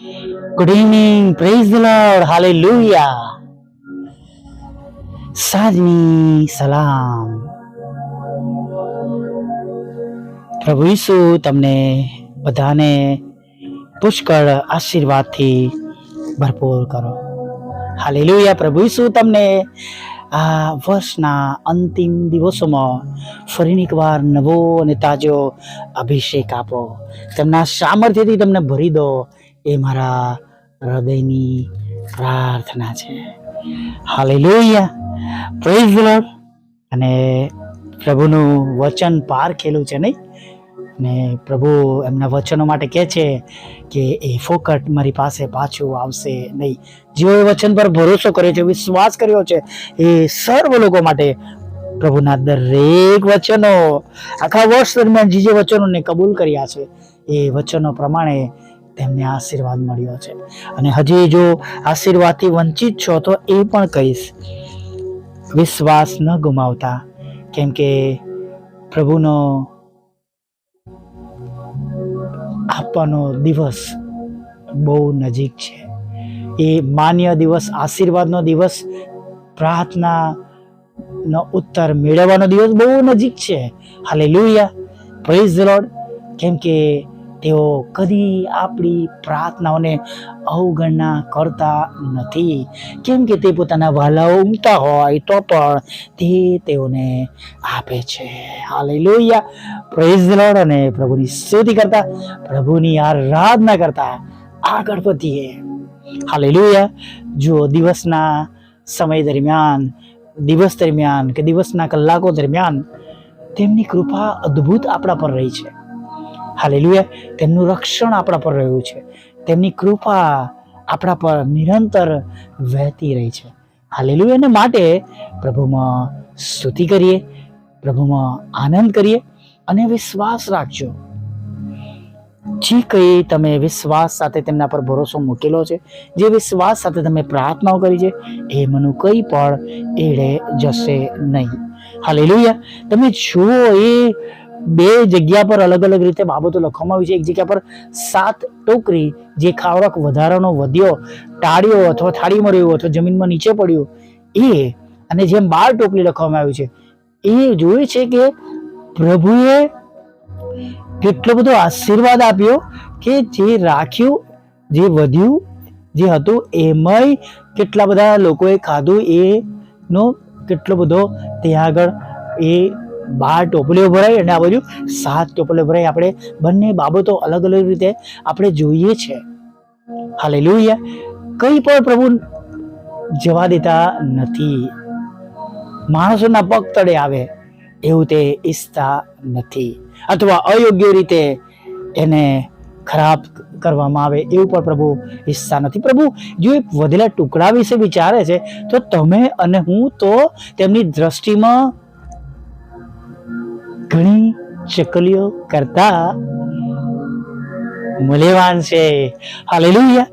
Good evening praise the lord hallelujah સાંજની સલામ પ્રભુ ઈસુ તમને બધાને પુષ્કળ આશીર્વાદથી ભરપૂર કરો. હાલેલુયા પ્રભુ ઈસુ તમને આ વર્ષના અંતિમ દિવસોમાં ફરીને એકવાર નવો અને તાજો અભિષેક આપો. તેમના સામર્થ્યથી તમને ભરી દો. એ મારા હૃદયની પ્રાર્થના છે. હાલેલુયા પ્રેઝ લોર્ડ અને પ્રભુનું વચન પાર ખેલું છે નહીં? ને પ્રભુ એમના વચનો માટે કહે છે કે એ ફોકટ મારી પાસે પાછું આવશે નહીં. જેઓ એ વચન પર ભરોસો કર્યો છે, વિશ્વાસ કર્યો છે, એ સર્વ લોકો માટે પ્રભુના દરેક વચનો, આખા વર્ષ દરમિયાન જે જે વચનોને કબૂલ કર્યા છે, એ વચનો પ્રમાણે તેમને આશીર્વાદ મળ્યો છે. અને હજી જો આશીર્વાદથી વંચિત છો, તો એ પણ કહીશ, વિશ્વાસ ન ગુમાવતા, કેમ કે પ્રભુનો આપવાનો દિવસ બહુ નજીક છે. એ માન્ય દિવસ, આશીર્વાદનો દિવસ પ્રાર્થના નો ઉત્તર મેળવવાનો દિવસ બહુ નજીક છે. હાલે લોહિયા પ્રેઝ લોર્ડ કેમ કે તેઓ કદી આપણી પ્રાર્થનાઓને અવગણના કરતા નથી. કેમ કે તે પોતાના વાલાઓ ઉમતા હોય તો પણ તે તેઓને આપે છે. હાલે લોહિયા પ્રેઝ લોર્ડ અને પ્રભુની સ્તુતિ કરતા, પ્રભુની આરાધના કરતા આગળ વધીએ હાલે લોહિયા જો દિવસના સમય દરમિયાન, દિવસ દરમિયાન કે દિવસના કલાકો દરમિયાન તેમની કૃપા અદ્ભુત આપણા પર રહી છે. હાલેલુયા. તેમનું રક્ષણ આપણા પર રહ્યું છે. તેમની કૃપા આપણા પર નિરંતર વહેતી રહી છે. હાલેલુયાને માટે પ્રભુમાં સ્તુતિ કરીએ, પ્રભુમાં આનંદ કરીએ અને વિશ્વાસ રાખજો. જે કંઈ તમે વિશ્વાસ સાથે તેમના પર ભરોસો મૂકેલો છે, જે વિશ્વાસ સાથે તમે પ્રાર્થનાઓ કરી છે, એ મનું કંઈ પણ એડે જશે નહીં. હાલેલુયા. તમે જુઓ એ બે જગ્યા પર અલગ અલગ રીતે બાબતો લખવામાં આવી છે. એક જગ્યા પર સાત ટોકરી જે ખાવરાક વધારાનો વધ્યો, ટાળ્યો અથવા થાળીમાં રહ્યો અથવા જમીનમાં નીચે પડ્યો, એ અને જેમ બાર ટોકરી લખવામાં આવ્યું છે, એ જોયું છે કે પ્રભુએ કેટલો બધો આશીર્વાદ આપ્યો કે જે રાખ્યું, જે વધ્યું, જે હતું, એમાંય કેટલા બધા લોકોએ ખાધું, એનો કેટલો બધો ત્યાં આગળ એ બાર ટોપલીઓ ભરાય અને આ બાજુ સાત ટોપલીઓ ભરાય આપણે બંને બાબતો અલગ અલગ રીતે આપણે જોઈએ છે. હાલે કંઈ પણ પ્રભુ જવા દેતા નથી. માણસોના પગ તળે આવે એવું તે ઈચ્છતા નથી. અથવા અયોગ્ય રીતે એને ખરાબ કરવામાં આવે એવું પણ પ્રભુ ઈચ્છતા નથી. પ્રભુ, જો એ વધેલા ટુકડા વિશે વિચારે છે, તો તમે અને હું તો તેમની દ્રષ્ટિમાં ઘણી ચકલીઓ કરતા મૂલ્યવાન છે. હાલેલુયા.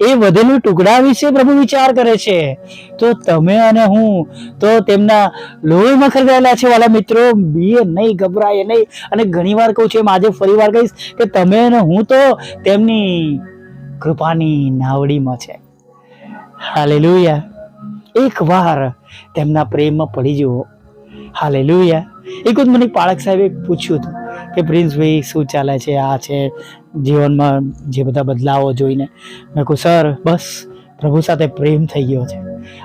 એ વધેલું ટુકડા વિશે પ્રભુ વિચાર કરે છે. તો તમે અને હું તો તેમના લોહીમાં ખરીદાયેલા છે વાલા મિત્રો. બીએ નહીં ગભરાય નહીં. અને ઘણી વાર કહું છું એમ, આજે ફરી વાર કહીશ કે તમે અને હું તો તેમની કૃપાની નાવડીમાં છે. હાલેલુયા. એક વાર તેમના પ્રેમમાં પડી જુઓ. હાલેલુયા. એક વખત મને પાળક સાહેબે પૂછ્યું હતું કે પ્રિન્સભાઈ શું ચાલે છે? આ છે જીવનમાં જે બધા બદલાવો જોઈને. મેં કહું, સર, બસ, પ્રભુ સાથે પ્રેમ થઈ ગયો છે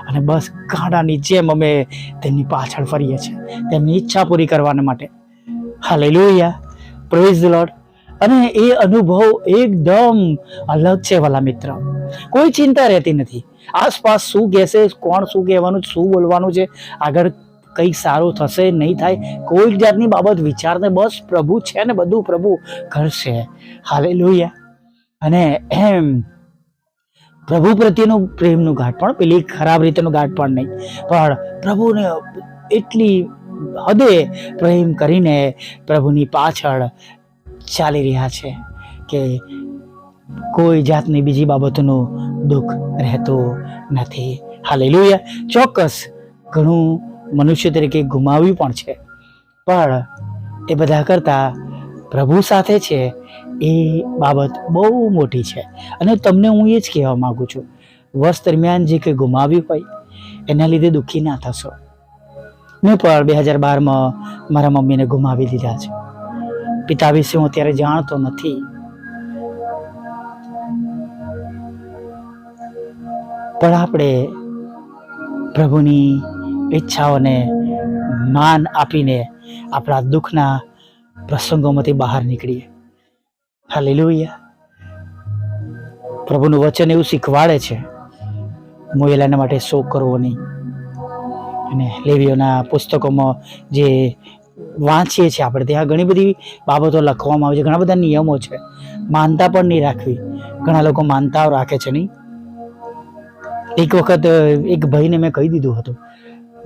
અને બસ ગાડાની જેમ અમે તેમની પાછળ ફરીએ છીએ, તેમની ઈચ્છા પૂરી કરવાના માટે. હાલેલુયા. પ્રેઝ લોર્ડ અને એ અનુભવ એકદમ અલગ છે વાલા મિત્ર. કોઈ ચિંતા રહેતી નથી. આસપાસ શું કહેશે, કોણ શું કહેવાનું, શું બોલવાનું છે, આગળ કંઈક સારું થશે, નહીં થાય, કોઈ જાતની બાબત વિચારને બસ પ્રભુ છે ને બધું પ્રભુ કરશે. હાલે અને એમ, પ્રભુ પ્રત્યેનું પ્રેમનું ઘાટ પણ પેલી ખરાબ રીતનું ગાંઠ પણ નહીં, પણ પ્રભુને એટલી હદે પ્રેમ કરીને પ્રભુની પાછળ ચાલી રહ્યા છે કે કોઈ જાતની બીજી બાબતનું દુઃખ રહેતું નથી. હાલે ચોક્કસ ઘણું મનુષ્ય તરીકે ગુમાવ્યું પણ છે. પણ એ બધા કરતાં પ્રભુ સાથે છે એ બાબત બહુ મોટી છે. અને તમને હું એ જ કહેવા માગું છું, વર્ષ દરમિયાન જે કંઈ ગુમાવ્યું હોય, એના લીધે દુઃખી ના થશો. મેં પણ બે હજાર બારમાં મારા મમ્મીને ગુમાવી દીધા છે. પિતા વિશે હું અત્યારે જાણતો નથી. પણ આપણે પ્રભુની ઈચ્છાઓને માન આપીને આપણા દુઃખના પ્રસંગોમાંથી બહાર નીકળીએ. હાલેલુયા. પ્રભુનું વચન એવું શીખવાડે છે મોયેલાના માટે શોક કરવો નહીં. અને લેવીઓના પુસ્તકોમાં જે વાંચીએ છીએ આપણે, ત્યાં ઘણી બધી બાબતો લખવામાં આવે છે, ઘણા બધા નિયમો છે. માનતા પણ નહીં રાખવી. ઘણા લોકો માનતાઓ રાખે છે નહીં. એક વખત એક ભાઈને મેં કહી દીધું હતું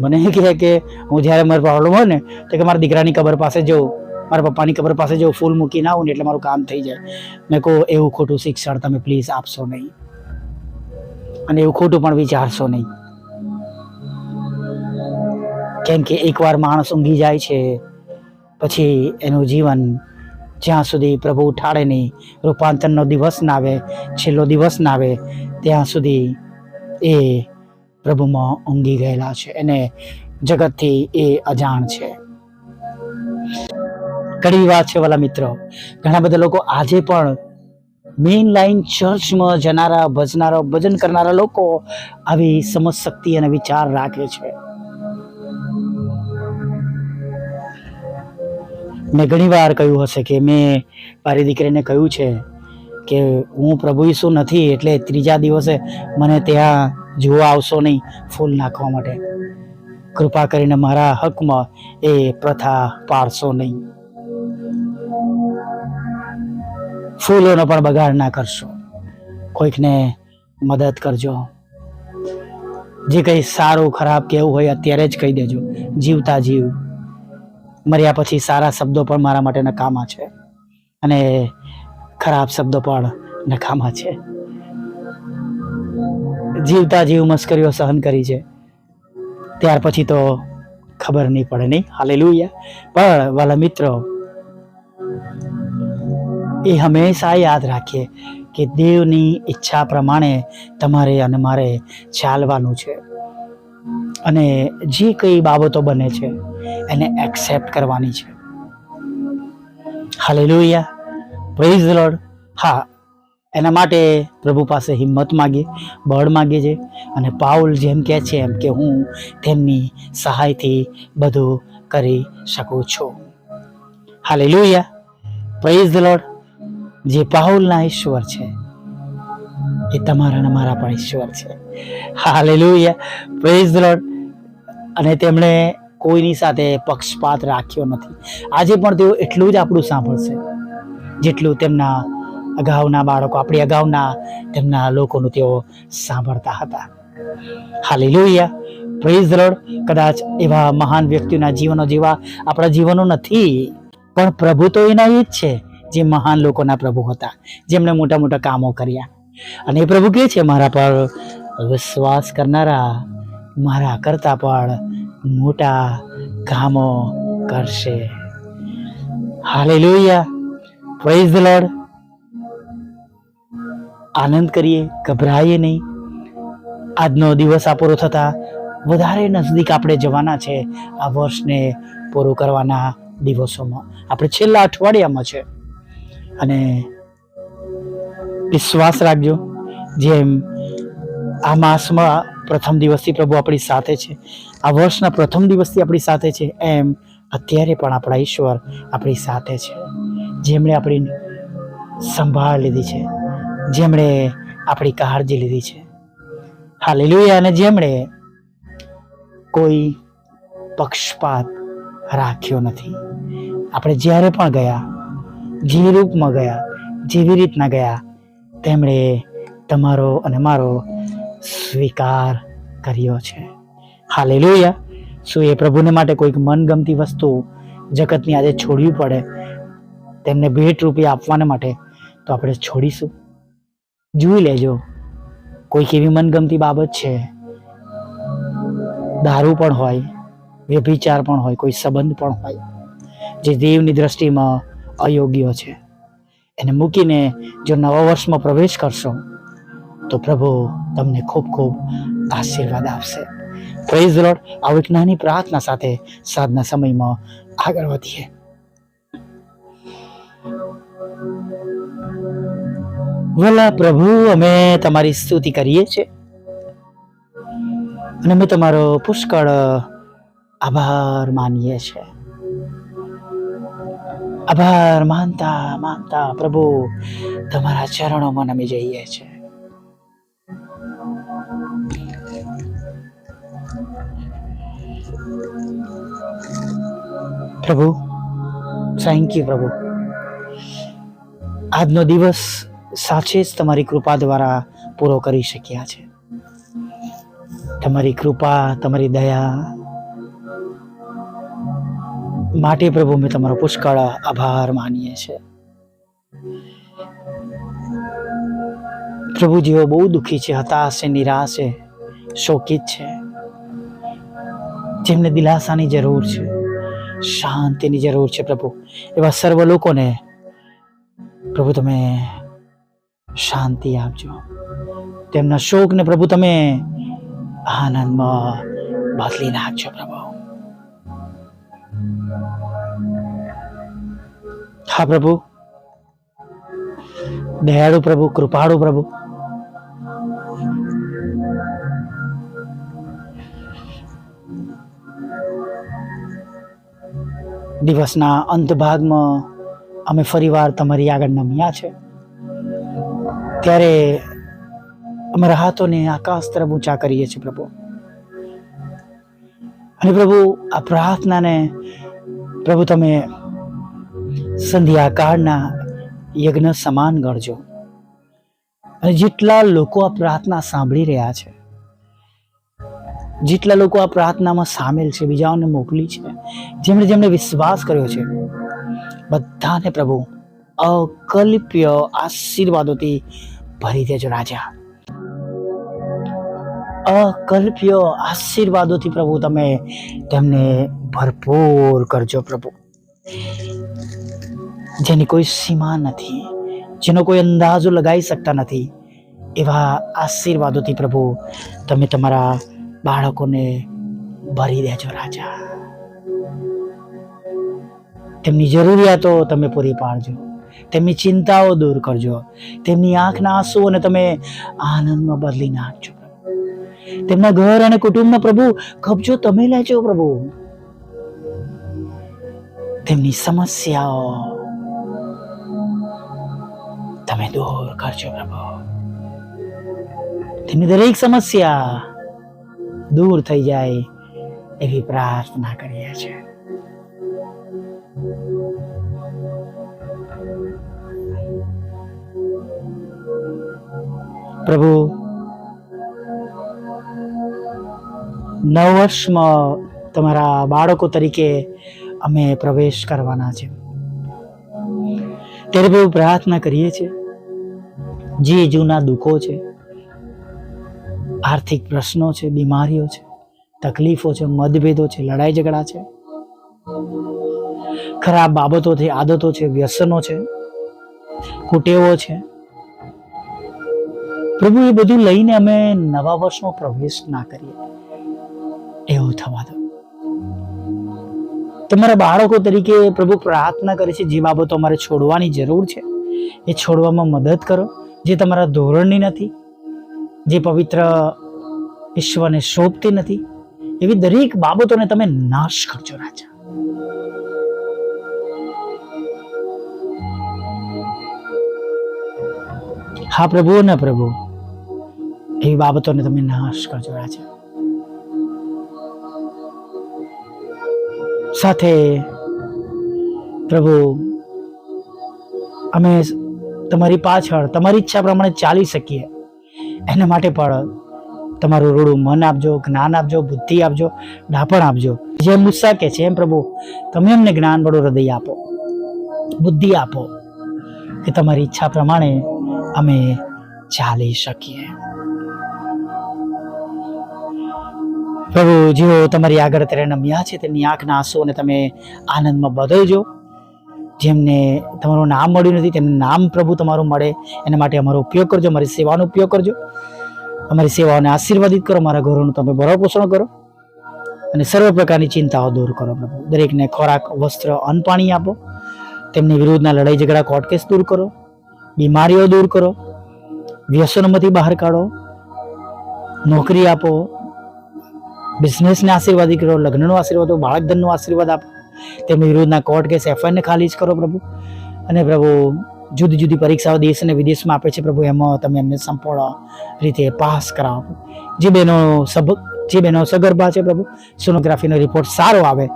મને એ કહે કે હું જ્યારે મારો પ્રોબ્લેમ હોય ને, તો કે મારા દીકરાની કબર પાસે જવું મારા પપ્પાની કબર પાસે જવું ફૂલ મૂકીને આવું ને એટલે મારું કામ થઈ જાય. મેં કહું, એવું ખોટું શિક્ષણ તમે પ્લીઝ આપશો નહીં. અને એવું ખોટું પણ વિચારશો નહીં. કેમ કે એકવાર માણસ ઊંઘી જાય છે, પછી એનું જીવન જ્યાં સુધી પ્રભુ ઉઠાડે નહીં, રૂપાંતરનો દિવસ ના આવે, છેલ્લો દિવસ ના આવે, ત્યાં સુધી એ પ્રભુમાં ઊંઘી ગયેલા છે. અને જગતથી એ અજાણ છે. ઘણી વાત છે વાલા મિત્રો. ઘણા બધા લોકો આજે પણ મેઇન લાઈન ચર્ચમાં જનારા, ભજનારા, ભજન કરનારા લોકો આવી સમજ શક્તિ અને વિચાર રાખે છે. મેં ઘણી વાર કહ્યું હશે કે મેં મારી દીકરીને કહ્યું છે કે હું પ્રભુ ઈસુ નથી એટલે ત્રીજા દિવસે મને ત્યાં જોવા આવશો નહીં ફૂલ નાખવા માટે. કૃપા કરીને મારા હકમાં એ પ્રથા પાડશો નહીં. ફૂલોનો પણ બગાડ ના કરશો. કોઈકને મદદ કરજો. જે કંઈ સારું ખરાબ કેવું હોય અત્યારે જ કહી દેજો. જીવતા જીવ. મર્યા પછી સારા શબ્દો પણ મારા માટે નકામા છે. અને ખરાબ શબ્દો પણ નકામા છે. જીવતા જીવ મસ્કરીઓ સહન કરી છે. ત્યાર પછી તો ખબર નહીં પડે નહીં. હાલે પણ વાલા મિત્રો, એ હંમેશા યાદ રાખીએ કે દેવની ઈચ્છા પ્રમાણે તમારે અને મારે ચાલવાનું છે. અને જે કઈ બાબતો બને છે, એને એક્સેપ્ટ કરવાની છે. હાલેલુયા. પ્રેઝ લોડ હા એના માટે પ્રભુ પાસે હિંમત માગીએ, બળ માગીએ છે અને પાઉલ જેમ કહે છે એમ કે હું તેમની સહાયથી બધું કરી શકું છું. હાલેલુયા. પ્રેઝ લોડ જે પાઉલના ઈશ્વર છે, એ તમારા અને મારા પણ ઈશ્વર છે. હાલેલુયા. પ્રેઝ લોડ અને તેમણે કોઈની સાથે પક્ષપાત રાખ્યો નથી. આજે પણ તેઓ એટલું જ આપણું સાંભળશે, જેટલું તેમના અગાઉના બાળકો, આપણી અગાઉના તેમના લોકોનું તેઓ સાંભળતા હતા. હાલેલુયા. પ્રેઝ રડ કદાચ એવા મહાન વ્યક્તિઓના જીવનો જેવા આપણા જીવનો નથી, પણ પ્રભુ તો એના એ જ છે જે મહાન લોકોના પ્રભુ હતા, જેમણે મોટા મોટા કામો કર્યા. અને એ પ્રભુ કહે છે, મારા પર વિશ્વાસ કરનારા, મારા કરતા પણ મોટા કામો કરશે. હાલેલુયા. પ્રેઝ ધ લોર્ડ આનંદ કરીએ, ગભરાઈએ નહીં. આજનો દિવસ આ પૂરો થતા વધારે નજદીક આપણે જવાના છે આ વર્ષને પૂરું કરવાના દિવસોમાં. આપણે છેલ્લા અઠવાડિયામાં છે. અને વિશ્વાસ રાખજો, જેમ આ માસમાં પ્રથમ દિવસથી પ્રભુ આપણી સાથે છે, આ વર્ષના પ્રથમ દિવસથી આપણી સાથે છે, એમ અત્યારે પણ આપણા ઈશ્વર આપણી સાથે છે. જેમણે આપણી સંભાળ લીધી છે. જેમણે આપણી કાળજી લીધી છે. હાલેલુયા. અને જેમણે કોઈ પક્ષપાત રાખ્યો નથી. આપણે જ્યારે પણ ગયા, જે રૂપમાં ગયા, જેવી રીતના ગયા, તેમણે તમારો અને મારો સ્વીકાર કર્યો છે. હાલેલુયા. શું એ પ્રભુને માટે કોઈક મનગમતી વસ્તુ જગતની આજે છોડવી પડે? તેમને ભેટ રૂપે આપવાને માટે તો આપણે છોડીશું. જોઈ લેજો. કોઈક એવી મનગમતી બાબત છે. દારૂ પણ હોય, વ્યભિચાર પણ હોય, કોઈ સંબંધ પણ હોય, જે દેવની દ્રષ્ટિમાં અયોગ્ય છે. એને મૂકીને જો નવા વર્ષમાં પ્રવેશ કરશો, તો પ્રભુ તમને ખૂબ ખૂબ આશીર્વાદ આપશે. પ્રેઝ રોડ આવી એક નાની પ્રાર્થના સાથે સાધના સમયમાં આગળ વધીએ. વલા પ્રભુ, અમે તમારી સ્તુતિ કરીએ છીએ. અને અમે તમારો પુષ્કળ આભાર માનીએ છીએ. આભાર માનતા માનતા પ્રભુ, તમારા ચરણોમાં નમી જઈએ છીએ. પ્રભુ થેન્ક યુ પ્રભુ. આજનો દિવસ સાચે જ તમારી કૃપા દ્વારા પૂરો કરી શક્યા છે. તમારી કૃપા, તમારી દયા માટે પ્રભુ અમે તમારો પુષ્કળ આભાર માનીએ છીએ. પ્રભુ જેઓ બહુ દુઃખી છે, હતાશ છે, નિરાશ છે, શોકિત છે. જેમને દિલાસાની જરૂર છે, શાંતિની જરૂર છે પ્રભુ. એવા સર્વ લોકોને પ્રભુ તમે શાંતિ આપજો. તેમના શોકને પ્રભુ તમે આનંદમાં બદલી નાખજો પ્રભુ. હા પ્રભુ. દયાળુ પ્રભુ, કૃપાળુ પ્રભુ. દિવસના અંત ભાગમાં અમે ફરીવાર તમારી આગળ નમ્યા છે. ત્યારે અમારા હાથોને આકાશ તરફ ઊંચા કરીએ છીએ પ્રભુ. અને પ્રભુ, આ પ્રાર્થનાને પ્રભુ તમે સંધ્યાકાળના યજ્ઞ સમાન ગણજો. અને જેટલા લોકો આ પ્રાર્થના સાંભળી રહ્યા છે, જેટલા લોકો આ પ્રાર્થનામાં સામેલ છે, બીજાઓને મોકલી છે, જેમણે જેમણે વિશ્વાસ કર્યો છે, બધાને પ્રભુ અકલ્પ્ય આશીર્વાદોથી ભરી દેજો રાજા. અકલ્પ્ય આશીર્વાદોથી પ્રભુ તમે તેમને ભરપૂર કરજો પ્રભુ. જેની કોઈ સીમા નથી, જેનો કોઈ અંદાજો લગાવી શકતા નથી, એવા આશીર્વાદોથી પ્રભુ તમે તમારા બાળકોને ભરી દેજો રાજા. તેમની જરૂરિયાતો તમે પૂરી પાડજો. તેમની ચિંતાઓ દૂર કરજો. તેમની આંખના આંસુઓને તમે આનંદમાં બદલી નાખજો. તેમના ઘર અને કુટુંબનો પ્રભુ, કબજો તમે લેજો પ્રભુ. તેમની સમસ્યાઓ તમે દૂર કરજો પ્રભુ. તેમની દરેક સમસ્યા દૂર થઈ જાય એવી પ્રાર્થના કરીએ છીએ. પ્રભુ, નવ વર્ષમાં તમારા બાળકો તરીકે અમે પ્રવેશ કરવાના છે. ત્યારે પ્રભુ પ્રાર્થના કરીએ છીએ. જે, જૂના દુઃખો છે, આર્થિક પ્રશ્નો છે, બીમારીઓ છે, તકલીફો છે, મતભેદો છે, લડાઈ ઝઘડા છે, ખરાબ બાબતો છે આદતો છે, વ્યસનો છે, કુટેવો છે પ્રભુ એ બધું લઈને અમે નવા વર્ષમાં પ્રવેશ ના કરીએ. એવું થવા દો. તમારા બાળકો તરીકે પ્રભુ પ્રાર્થના કરે છે જે બાબતો અમારે છોડવાની જરૂર છે, એ છોડવામાં મદદ કરો. જે તમારા ધોરણની નથી, જે પવિત્ર ઈશ્વરને શોભતી નથી, એવી દરેક બાબતોને તમે નાશ કરજો રાજા. હા પ્રભુ, ને પ્રભુ. એવી બાબતોને તમે નાશ કરજો રાજા. સાથે પ્રભુ, અમે તમારી પાછળ, તમારી ઈચ્છા પ્રમાણે ચાલી શકીએ. એના માટે પણ તમારું રૂડું મન આપજો, જ્ઞાન આપજો, બુદ્ધિ આપજો, ડાપણ આપજો. જેમ મુસ્સા કે છે એમ પ્રભુ, તમે અમને જ્ઞાન વાળું હૃદય આપો, બુદ્ધિ આપો, કે તમારી ઈચ્છા પ્રમાણે અમે ચાલી શકીએ. પ્રભુ, જેઓ તમારી આગળ અત્યારે નમ્યા છે, તેમની આંખના આંસુઓને તમે આનંદમાં બદલજો. જેમને તમારું નામ મળ્યું નથી, તેમને નામ પ્રભુ તમારું મળે. એના માટે અમારો ઉપયોગ કરજો, અમારી સેવાનો ઉપયોગ કરજો. અમારી સેવાઓને આશીર્વાદિત કરો મારા ઘરોનું તમે ભરણપોષણ કરો. અને સર્વ પ્રકારની ચિંતાઓ દૂર કરો પ્રભુ. દરેકને ખોરાક, વસ્ત્ર, અન્ન પાણી આપો. તેમની વિરુદ્ધના લડાઈ, ઝઘડા કોર્ટ કેસ દૂર કરો. બીમારીઓ દૂર કરો. વ્યસનોમાંથી બહાર કાઢો. નોકરી આપો. બિઝનેસને આશીર્વાદી કરો લગ્નનો આશીર્વાદ બાળકધનનો બાળક ધનનો આશીર્વાદ આપો. તેમની વિરુદ્ધના કોર્ટ કેસ એફઆઈઆરને ખાલી જ કરો પ્રભુ. અને પ્રભુ, જુદી જુદી પરીક્ષાઓ દેશ અને વિદેશમાં આપે છે પ્રભુ, એમાં તમે એમને સંપૂર્ણ રીતે પાસ કરાવો. જે બહેનો સબ, જે બહેનો સગર્ભા છે પ્રભુ, સોનોગ્રાફીનો રિપોર્ટ સારો આવે,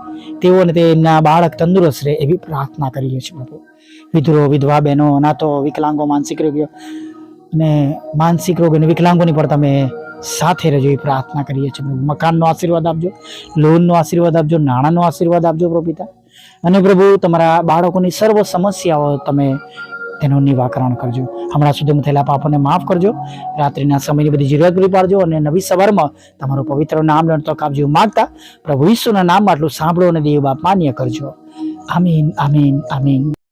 તેઓ અને તેમના બાળક તંદુરસ્ત રહે એવી પ્રાર્થના કરીએ છીએ પ્રભુ. વિધુરો, વિધવા, બહેનો, અનાથો, વિકલાંગો, માનસિક રોગીઓ અને માનસિક રોગ અને વિકલાંગોની પણ તમે સાથે રહેજો, એ પ્રાર્થના કરીએ છીએ મકાનનો આશીર્વાદ આપજો, લોનનો આશીર્વાદ આપજો, નાણાંનો આશીર્વાદ આપજો પ્રભુ અને પ્રભુ, તમારા બાળકોની સર્વ સમસ્યાઓ તમે તેનું નિવાકરણ કરજો. હમણાં સુધી થયેલા પાપોને માફ કરજો. રાત્રિના સમયની બધી જરૂરિયાત પૂરી પાડજો અને નવી સવારમાં તમારું પવિત્ર નામ લેણ તક આપજો માગતા પ્રભુ ઈસુના નામમાં આટલું સાંભળો અને દેવ બાપ માન્ય કરજો. આમીન આમીન આમીન.